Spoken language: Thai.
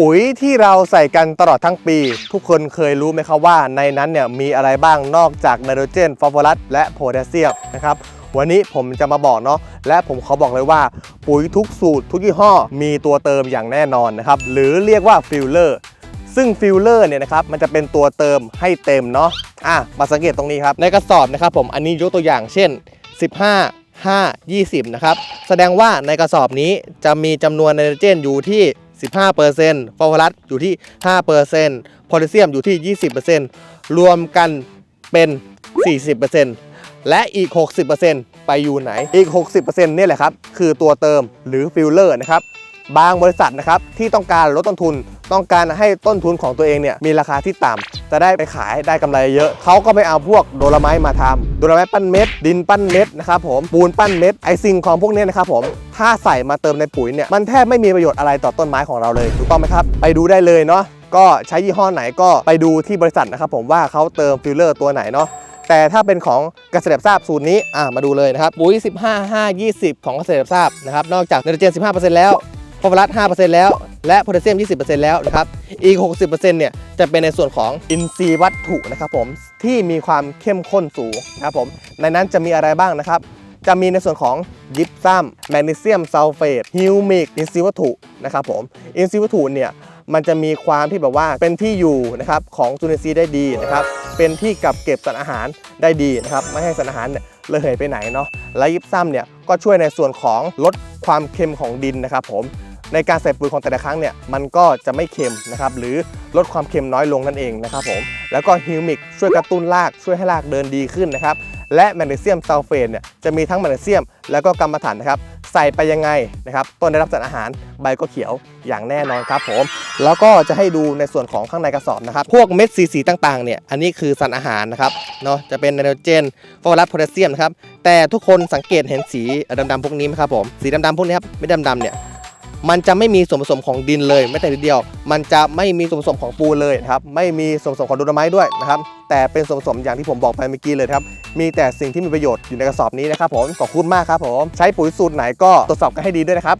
ปุ๋ยที่เราใส่กันตลอดทั้งปี ทุกคนเคยรู้ไหมครับว่าในนั้นเนี่ยมีอะไรบ้างนอกจากไนโตรเจนฟอสฟอรัสและโพแทสเซียมนะครับวันนี้ผมจะมาบอกเนาะและผมขอบอกเลยว่า ปุ๋ยทุกสูตรทุกยี่ห้อ มีตัวเติมอย่างแน่นอนนะครับหรือเรียกว่าฟิลเลอร์ซึ่งฟิลเลอร์เนี่ยนะครับมันจะเป็นตัวเติมให้เต็มเนาะอะมาสังเกตตรงนี้ครับในกระสอบนะครับผมอันนี้ยกตัวอย่างเช่น 15 5 20 นะครับ แสดงว่าในกระสอบนี้จะมีจำนวนไนโตรเจนอยู่ที่ 15%ฟอสฟอรัสอยู่ที่ 5%โพแทสเซียมอยู่ที่ 20%รวมกันเป็น 40%และอีก 60%ไปอยู่ไหนอีก 60%เนี่ยแหละครับ คือตัวเติมหรือฟิลเลอร์นะครับบางบริษัทนะครับที่ต้องการลดต้นทุน ต้องการให้ต้นทุนของตัวเองเนี่ยมีราคาที่ต่ำจะได้ไปขายได้กำไรเยอะ เขาก็ไปเอาพวกโดลไม้มาทำโดลไม้ปั้นเม็ด ดินปั้นเม็ดนะครับผมปูนปั้นเม็ดไอซิงของพวกนี้นะครับผม ถ้าใส่มาเติมในปุ๋ยเนี่ยมันแทบไม่มีประโยชน์อะไรต่อต้นไม้ของเราเลยถูกต้องไหมครับ ไปดูได้เลยเนาะก็ใช้ยี่ห้อไหนก็ไปดูที่บริษัทนะครับผมว่าเขาเติมฟิลเลอร์ตัวไหนเนาะแต่ถ้าเป็นของเกษตรทราบสูตรนี้อะมาดูเลยนะครับปุ๋ย 15 5 20 ของเกษตรทราบนะครับนอกจากไนโตรเจน 15%แล้วฟอสฟอรัส 5%แล้ว และโพแทสเซียม 20%แล้วนะครับอีก 60%เนี่ยจะเป็นในส่วนของอินทรีย์วัตถุนะครับผมที่มีความเข้มข้นสูงนะครับผมในนั้นจะมีอะไรบ้างนะครับ จะมีในส่วนของยิปซัมแมกนีเซียมซัลเฟตฮิวมิกอินทรีวัตถุนะครับผมอินทรีวัตถุเนี่ยมันจะมีความที่แบบว่าเป็นที่อยู่นะครับของจุลินทรีย์ได้ดีนะครับเป็นที่กับเก็บสารอาหารได้ดีนะครับไม่ให้สารอาหารเนี่ยระเหยไปไหนเนาะและยิปซัมเนี่ยก็ช่วยในส่วนของลดความเค็มของดินนะครับผมในการใส่ปุ๋ยของแต่ละครั้งเนี่ยมันก็จะไม่เค็มนะครับหรือลดความเค็มน้อยลงนั่นเองนะครับผมแล้วก็ฮิวมิกช่วยกระตุ้นรากช่วยให้รากเดินดีขึ้นนะครับ และแมกนีเซียมซัลเฟตเนี่ยจะมีทั้งแมกนีเซียมแล้วก็กรรมฐานนะครับใส่ไปยังไงนะครับต้นได้รับสารอาหารใบก็เขียวอย่างแน่นอนครับผมแล้วก็จะให้ดูในส่วนของข้างในกระสอบนะครับพวกเม็ดสีสีต่างๆเนี่ยอันนี้คือสารอาหารนะครับเนาะจะเป็นไนโตรเจนฟอสฟอรัสโพแทสเซียมนะครับแต่ทุกคนสังเกตเห็นสีดำๆพวกนี้ไหมครับผมสีดำๆพวกนี้ครับไม่ดำๆเนี่ยมันจะไม่มีส่วนผสมของดินเลยแม้แต่นิดเดียว มันจะไม่มีส่วนผสมของปูเลยนะครับ ไม่มีส่วนผสมของโดไม้ด้วยนะครับ แต่เป็นส่วนผสมอย่างที่ผมบอกไปเมื่อกี้เลยครับ มีแต่สิ่งที่มีประโยชน์อยู่ในกระสอบนี้นะครับผมขอบคุณมากครับผมใช้ปุ๋ยสูตรไหนก็ตรวจสอบกันให้ดีด้วยนะครับ